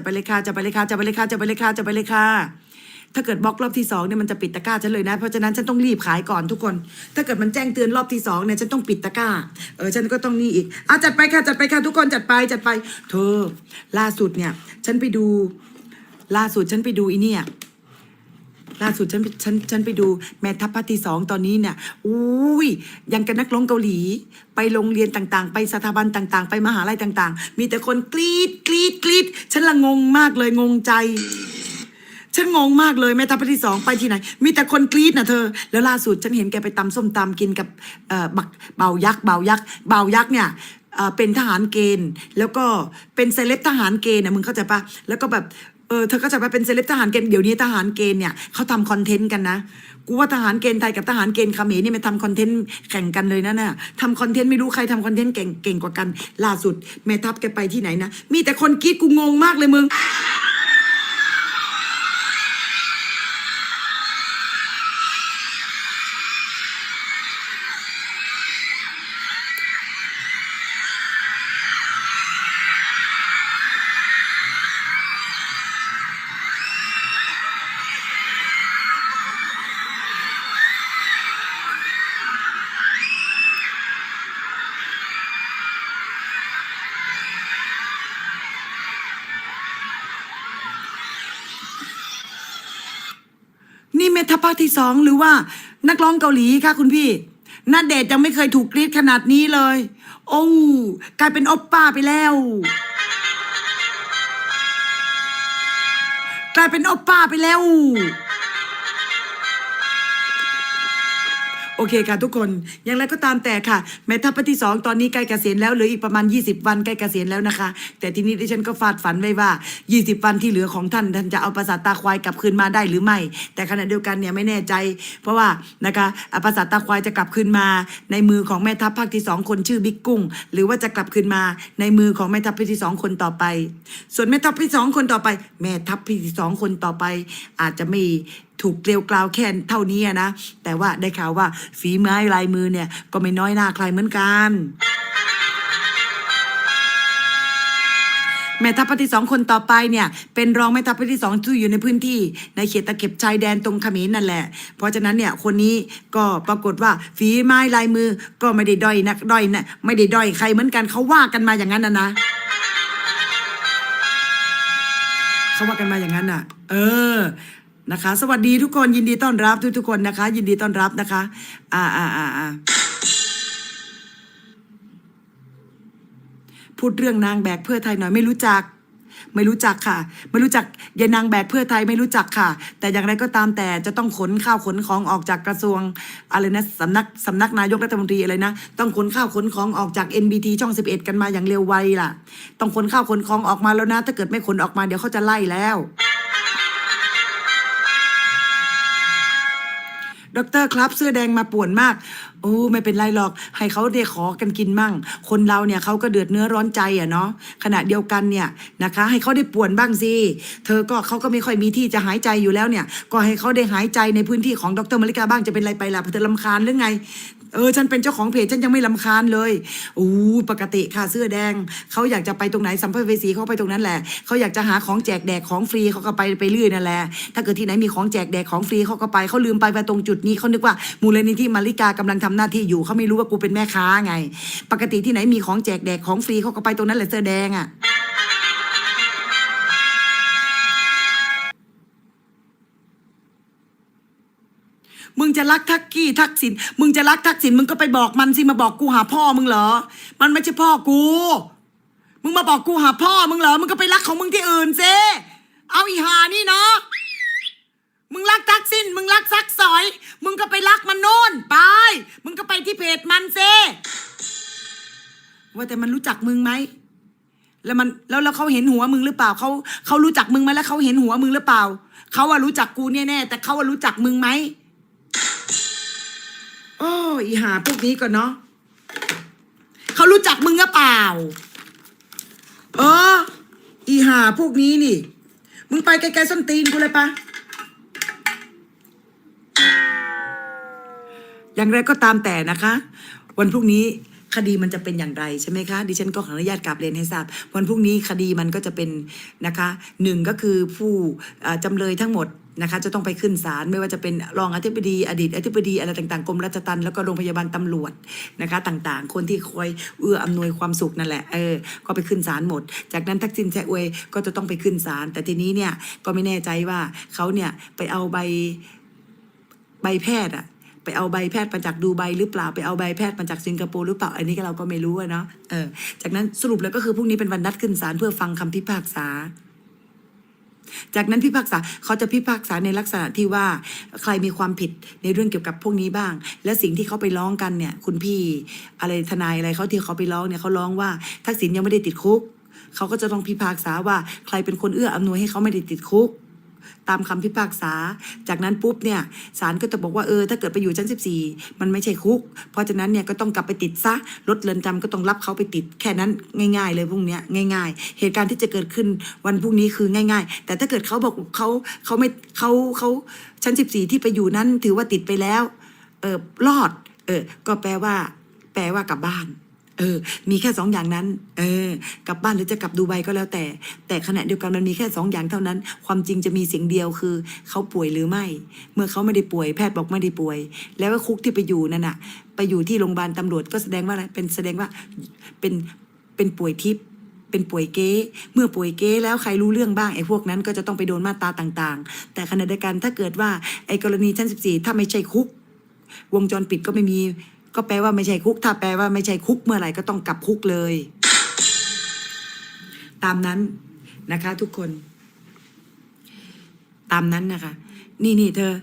จะไปเลยค่ะจะไปเลยค่ะจะไปเลยค่ะจะไปเลยค่ะจะไปเลยค่ะถ้าเกิดบล็อกรอบที่สองเนี่ยมันจะปิดตะกร้าฉันเลยนะ เพราะฉะนั้นฉันต้องรีบขายก่อนทุกคน ถ้าเกิดมันแจ้งเตือนรอบที่สองเนี่ยฉันต้องปิดตะกร้า เออฉันก็ต้องนี่อีกอะจัดไปค่ะจัดไปค่ะทุกคนจัดไปจัดไป เธอ ล่าสุดเนี่ย ฉันไปดู ล่าสุดฉันไปดูอีเนี่ย ล่าสุดฉันฉันฉันไปดูแม่ทัพภาคที่สองตอนนี้เนี่ยอุ้ยยังกับนักร้องเกาหลี ไปโรงเรียนต่างๆ ไปสถาบันต่างๆ ไปมหาลัยต่างๆ มีแต่คนกรีดกรีดกรีดฉันละงงมากเลยงงใจฉันงงมากเลยแม่ทัพภาคที่สองไปที่ไหน มีแต่คนกรีดนะเธอ แล้วล่าสุดฉันเห็นแกไปตำส้มตำกินกับเออบักเบายักษ์เบายักษ์เบายักษ์เนี่ยเออเป็นทหารเกณฑ์ แล้วก็เป็นเซเลบทหารเกณฑ์นะมึงเข้าใจปะแล้วก็แบบ เออเธอก็จะไปเป็นเซเลบทหารเกณฑ์เดี๋ยวนี้ทหารเกณฑ์เนี่ยเขาทำคอนเทนต์กันนะกูว่าทหารเกณฑ์ไทยกับทหารเกณฑ์เขมรนี่มันทำคอนเทนต์แข่งกันเลยนะน่ะทำคอนเทนต์ไม่รู้ใครทำคอนเทนต์เก่งเก่งกว่ากัน ล่าสุดแม่ทัพแกไปที่ไหนนะมีแต่คนกรีดกูงงมากเลยมึง นี่เมทัพภาคที่สองหรือว่านักร้องเกาหลีค่ะคุณพี่นาเดชยังไม่เคยถูกกรีดขนาดนี้เลย โอ้กลายเป็นอปป้าไปแล้ว กลายเป็นอปป้าไปแล้ว โอเคค่ะทุกคนอย่างไรก็ตามแต่ค่ะ แม่ทัพภาคที่สองตอนนี้ใกล้เกษียณแล้วเหลืออีกประมาณ 20 วันใกล้เกษียณแล้วนะคะ แต่ทีนี้ดิฉันก็ฟาดฝันไว้ว่า 20 วันที่เหลือของท่านท่านจะเอาปราสาทตาควายกลับคืนมาได้หรือไม่ แต่ขณะเดียวกันเนี่ยไม่แน่ใจ เพราะว่านะคะอะปราสาทตาควายจะกลับคืนมา ในมือของแม่ทัพภาคที่สองคนชื่อบิ๊กกุ้ง หรือว่าจะกลับคืนมาในมือของแม่ทัพภาคที่สองคนต่อไป ส่วนแม่ทัพภาคที่สองคนต่อไป แม่ทัพภาคที่สองคนต่อไป อาจจะไม่ ถูกเกลียวกราวแค่เท่านี้นะ แต่ว่าได้ข่าวว่าฝีไม้ลายมือเนี่ยก็ไม่น้อยหน้าใครเหมือนกันแม่ทัพภาคที่สองคนต่อไปเนี่ย เป็นรองแม่ทัพภาคที่สองที่อยู่ในพื้นที่ ในเขตตะเข็บชายแดนตรงเขมรนั่นแหละ เพราะฉะนั้นเนี่ยคนนี้ก็ปรากฏว่าฝีไม้ลายมือก็ไม่ได้ด้อยนักด้อยนะไม่ได้ด้อยใครเหมือนกันเขาว่ากันมาอย่างนั้นนะนะเขาว่ากันมาอย่างนั้นอะ เออ นะคะ สวัสดีทุกคนยินดีต้อนรับทุกทุกๆคนนะคะ ยินดีต้อนรับนะคะ อ่าอ่าอ่าอ่าพูดเรื่องนางแบกเพื่อไทยหน่อยไม่รู้จัก ไม่รู้จักค่ะ ไม่รู้จักยายนางแบกเพื่อไทยไม่รู้จักค่ะ แต่อย่างไรก็ตามแต่จะต้องขนข้าวขนของออกจากกระทรวงอะไรนะสำนักสำนักนายกรัฐมนตรีอะไรนะต้องขนข้าวขนของออกจาก NBT ช่อง 11 กันมาอย่างเร็วไวล่ะ ต้องขนข้าวขนของออกมาแล้วนะ ถ้าเกิดไม่ขนออกมาเดี๋ยวเขาจะไล่แล้ว ด็อกเตอร์ครับเสื้อแดงมาป่วนมาก โอ้ไม่เป็นไรหรอก ให้เขาได้ขอกันกินมั่ง คนเราเนี่ยเขาก็เดือดเนื้อร้อนใจอะเนาะขณะเดียวกันเนี่ยนะคะ ให้เขาได้ป่วนบ้างสิเธอก็เขาก็ไม่ค่อยมีที่จะหายใจอยู่แล้วเนี่ย ก็ให้เขาได้หายใจในพื้นที่ของดรมาริกาบ้างจะเป็นไรไปล่ะเธอลำคาญหรือไง เออฉันเป็นเจ้าของเพจฉันยังไม่ลำคาญเลยอู้ปกติค่ะเสื้อแดงเขาอยากจะไปตรงไหนสัมภเวสีเขาไปตรงนั้นแหละเขาอยากจะหาของแจกแดกของฟรีเขาก็ไปไปเรื่อยนั่นแหละถ้าเกิดที่ไหนมีของแจกแดกของฟรีเขาก็ไปเขาลืมไปไปตรงจุดนี้เขานึกว่ามูลนิธิมาริกากำลังทำหน้าที่อยู่เขาไม่รู้ว่ากูเป็นแม่ค้าไง ปกติที่ไหนมีของแจกแดกของฟรีเขาก็ไปตรงนั้นแหละเสื้อแดงอะ มึงจะรักทักกี้ทักษิณมึงจะรักทักษิณมึงก็ไปบอกมันสิมาบอกกูหาพ่อมึงเหรอ มันไม่ใช่พ่อกู มึงมาบอกกูหาพ่อมึงเหรอ มึงก็ไปรักของมึงที่อื่นซิเอาอีหานี่เนาะมึงรักทักษิณมึงรักซักสอย มึงก็ไปรักมันโน่นไป มึงก็ไปที่เพจมันซิว่าแต่มันรู้จักมึงไหมแล้วมันแล้วแล้วเขาเห็นหัวมึงหรือเปล่าเขาเขารู้จักมึงไหมแล้วเขาเห็นหัวมึงหรือเปล่าเขาว่ารู้จักกูแน่ๆแต่เขาว่ารู้จักมึงไหม โอ้อีหาพวกนี้ก่อนเนาะเขารู้จักมึงหรือเปล่า เออ อีหาพวกนี้นี่ มึงไปไกลๆส้นตีนกูเลยปะอย่างไรก็ตามแต่นะคะ วันพรุ่งนี้คดีมันจะเป็นอย่างไรใช่ไหมคะ ดิฉันก็ขออนุญาตกลับเรียนให้ทราบ วันพรุ่งนี้คดีมันก็จะเป็นนะคะหนึ่งก็คือผู้จำเลยทั้งหมด นะคะจะต้องไปขึ้นศาลไม่ว่าจะเป็นรองอธิบดี อดีตอธิบดีอะไรต่างๆกรมราชทัณฑ์แล้วก็โรงพยาบาลตำรวจนะคะต่างๆ คนที่คอยเอื้ออำนวยความสุขนั่นแหละเออก็ไปขึ้นศาลหมด จากนั้นทักษิณแชอวยก็จะต้องไปขึ้นศาลแต่ทีนี้เนี่ยก็ไม่แน่ใจว่าเขาเนี่ยไปเอาใบใบแพทย์อะไปเอาใบแพทย์มาจากดูไบหรือเปล่าไปเอาใบแพทย์มาจากสิงคโปร์หรือเปล่าอันนี้ก็เราก็ไม่รู้อะเนาะเออจากนั้นสรุปแล้วก็คือพรุ่งนี้เป็นวันนัดขึ้นศาลเพื่อฟังคำพิพากษา จากนั้นพิพากษาเขาจะพิพากษาในลักษณะที่ว่าใครมีความผิดในเรื่องเกี่ยวกับพวกนี้บ้าง และสิ่งที่เขาไปร้องกันเนี่ย คุณพี่อะไรทนายอะไรเขาที่เขาไปร้องเนี่ยเขาร้องว่าทักษิณยังไม่ได้ติดคุกเขาก็จะต้องพิพากษาว่าใครเป็นคนเอื้ออำนวยให้เขาไม่ได้ติดคุก ตามคำพิพากษา จากนั้นปุ๊บเนี่ยศาลก็จะบอกว่าเออถ้าเกิดไปอยู่ชั้น 14 มันไม่ใช่คุก เพราะฉะนั้นเนี่ยก็ต้องกลับไปติดซะรถเรือนจำก็ต้องรับเขาไปติด แค่นั้นง่าย ๆ เลยพรุ่งเนี้ยง่าย ๆ เหตุการณ์ที่จะเกิดขึ้นวันพรุ่งนี้คือง่าย ๆ แต่ถ้าเกิดเขาบอกเขาเขาไม่เขาเขาชั้น 14 ที่ไปอยู่นั้นถือว่าติดไปแล้วเออรอดเออก็แปลว่า แปลว่ากลับบ้าน เออ มีแค่สองอย่างนั้น เออ กลับบ้านหรือจะกลับดูไบก็แล้วแต่ แต่ขณะเดียวกันมันมีแค่สองอย่างเท่านั้น ความจริงจะมีเสียงเดียวคือ เขาป่วยหรือไม่ เมื่อเขาไม่ได้ป่วยแพทย์บอกไม่ได้ป่วย แล้วคุกที่ไปอยู่นั่นน่ะ ไปอยู่ที่โรงพยาบาลตำรวจก็แสดงว่าอะไร เป็นแสดงว่า เป็น เป็นป่วยทิพย์เป็นป่วยเก๊เมื่อป่วยเก๊แล้วใครรู้เรื่องบ้างไอ้พวกนั้นก็จะต้องไปโดนมาตราต่าง ๆ แต่ขณะเดียวกันถ้าเกิดว่าไอ้กรณีชั้น14 ถ้าไม่ใช่คุก วงจรปิดก็ไม่มี ก็แปลว่าไม่ใช่คุก ถ้าแปลว่าไม่ใช่คุกเมื่อไหร่ก็ต้องกลับคุกเลย ตามนั้นนะคะ ทุกคน ตามนั้นนะคะ นี่นี่เธอ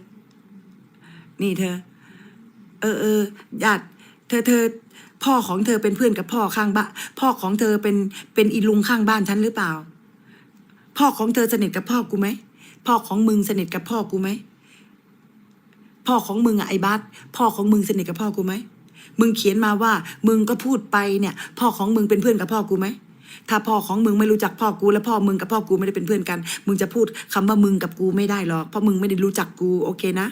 นี่เธอ เออเออญาติเธอเธอพ่อของเธอเป็นเพื่อนกับพ่อข้างบ้านพ่อของเธอเป็นเป็นอีลุงข้างบ้านฉันหรือเปล่า พ่อของเธอสนิทกับพ่อกูไหมพ่อของมึงสนิทกับพ่อกูไหมพ่อของมึงอะไอ้บัสพ่อของมึงสนิทกับพ่อกูไหม มึงเขียนมาว่า มึงก็พูดไปเนี่ย พ่อของมึงเป็นเพื่อนกับพ่อกูไหมถ้าพ่อของมึงไม่รู้จักพ่อกูและพ่อมึงกับพ่อกูไม่ได้เป็นเพื่อนกัน มึงจะพูดคำว่ามึงกับกูไม่ได้หรอกเพราะมึงไม่ได้รู้จักกูโอเคนะ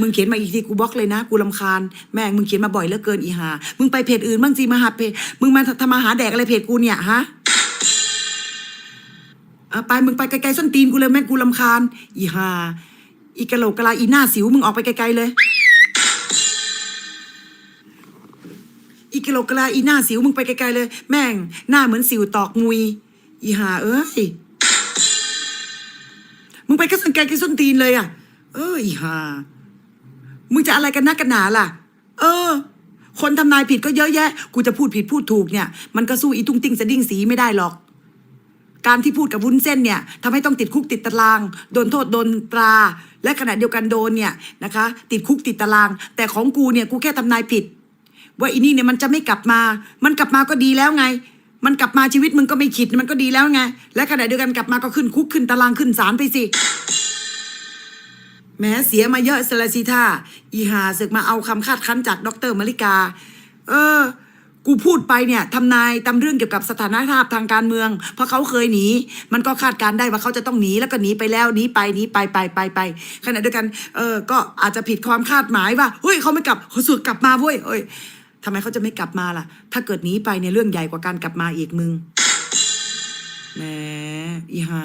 มึงเขียนมาอีกทีกูบล็อกเลยนะ กูลำคาญแม่งมึงเขียนมาบ่อยเหลือเกินอีหามึงไปเพจอื่นบ้างสิมาหาเพจมึงมาทำมาหาแดกอะไรเพจกูเนี่ยฮะไปมึงไปไกลๆส้นตีนกูเลยแม่งกูลำคาญอีหาอีกะโหลกกะลาอีหน้าสิวมึงออกไปไกลๆเลย กะโลกะลาอีหน้าสิวมึงไปไกลๆเลย แม่ง หน้าเหมือนสิวตอกมุย อีหาเอ้ย มึงไปก็สังไกลๆส้นตีนเลยอะ เอออีหามึงจะอะไรกันนักกันหนาล่ะ เออ คนทำนายผิดก็เยอะแยะ กูจะพูดผิดพูดถูกเนี่ย มันก็สู้อีตุ้งติ้งสะดิ้งสีไม่ได้หรอกการที่พูดกับวุ้นเส้นเนี่ยทำให้ต้องติดคุกติดตาราง โดนโทษโดนตรา และขณะเดียวกันโดนเนี่ยนะคะ ติดคุกติดตาราง แต่ของกูเนี่ยกูแค่ทำนายผิด ว่าอีนี่เนี่ยมันจะไม่กลับมา มันกลับมาก็ดีแล้วไง มันกลับมาชีวิตมึงก็ไม่ขิดมันก็ดีแล้วไง และขณะเดียวกันกลับมาก็ขึ้นคุกขึ้นตารางขึ้นศาลไปสิแม้เสียมาเยอะสละสิท่าอีหาศึกมาเอาคำคาดคั้นจากดรมาริกา เออ กูพูดไปเนี่ยทำนายตำเรื่องเกี่ยวกับสถานภาพทางการเมือง เพราะเขาเคยหนี มันก็คาดการได้ว่าเขาจะต้องหนีแล้วก็หนีไปแล้วหนีไปหนีไปไปไปไปขณะเดียวกัน เออ ก็อาจจะผิดความคาดหมายว่าเฮ้ยเขาไม่กลับเขาสึกกลับมาเว้ยเอ้ย ทำไมเขาจะไม่กลับมาล่ะ ถ้าเกิดหนีไปเนี่ยเรื่องใหญ่กว่าการกลับมาอีกมึงแหมอีหา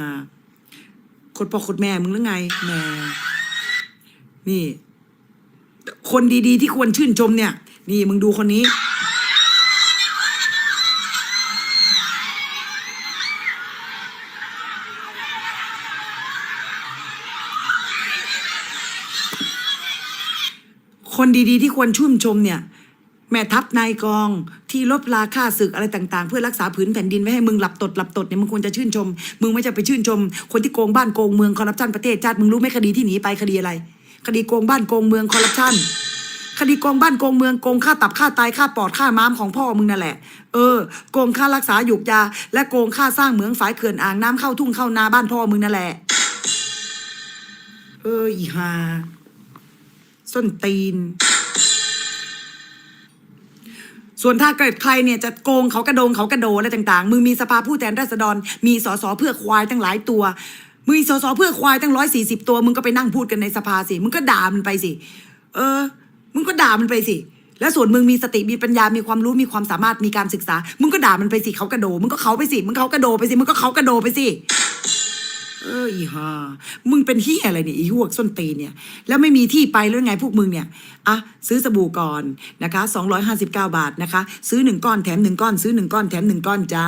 คนพ่อคนแม่มึงหรือไงแหมนี่ คนดีๆ ที่ควรชื่นชมเนี่ย นี่มึงดูคนนี้คนดีๆที่ควรชื่นชมเนี่ย แม่ทัพนายกองที่ลบลาค่าศึกอะไรต่างๆ เพื่อรักษาผืนแผ่นดินไม่ให้มึงหลับตดหลับตดเนี่ยมึงควรจะชื่นชม มึงไม่จะไปชื่นชม คนที่โกงบ้านโกงเมืองคอร์รัปชันประเทศชาติมึงรู้ไหมคดีที่หนีไปคดีอะไร คดีโกงบ้านโกงเมืองคอร์รัปชันคดีโกงบ้านโกงเมืองโกงค่าตับค่าไตค่าปอดค่าม้ามของพ่อมึงนั่นแหละ เออโกงค่ารักษาหยุกยา และโกงค่าสร้างเหมืองฝายเขื่อนอ่างน้ำเข้าทุ่งเข้านาบ้านพ่อมึงนั่นแหละเอออีหาส้นตีน ส่วนถ้าเกิดใครเนี่ยจะโกงเขากระโดงเขากระโดอะไรต่างๆ มึงมีสภาผู้แทนราษฎร มีสสเพื่อควายตั้งหลายตัว มึงมีสสเพื่อควายตั้งร้อยสี่สิบตัว มึงก็ไปนั่งพูดกันในสภาสิ มึงก็ด่ามันไปสิ เออ มึงก็ด่ามันไปสิ แล้วส่วนมึงมีสติมีปัญญา มีความรู้ มีความสามารถ มีการศึกษา มึงก็ด่ามันไปสิ เขากระโด มึงก็เขาไปสิ มึงเขากระโดไปสิ มึงก็เขากระโดไปสิ เอออีฮ่ามึงเป็นที่อะไรเนี่ยอีหวกส้นตีนเนี่ย แล้วไม่มีที่ไปแล้วไงพวกมึงเนี่ยอะซื้อสบู่ก่อนนะคะ 259 บาทนะคะ ซื้อหนึ่งก้อนแถมหนึ่งก้อน ซื้อหนึ่งก้อนแถมหนึ่งก้อนจ้า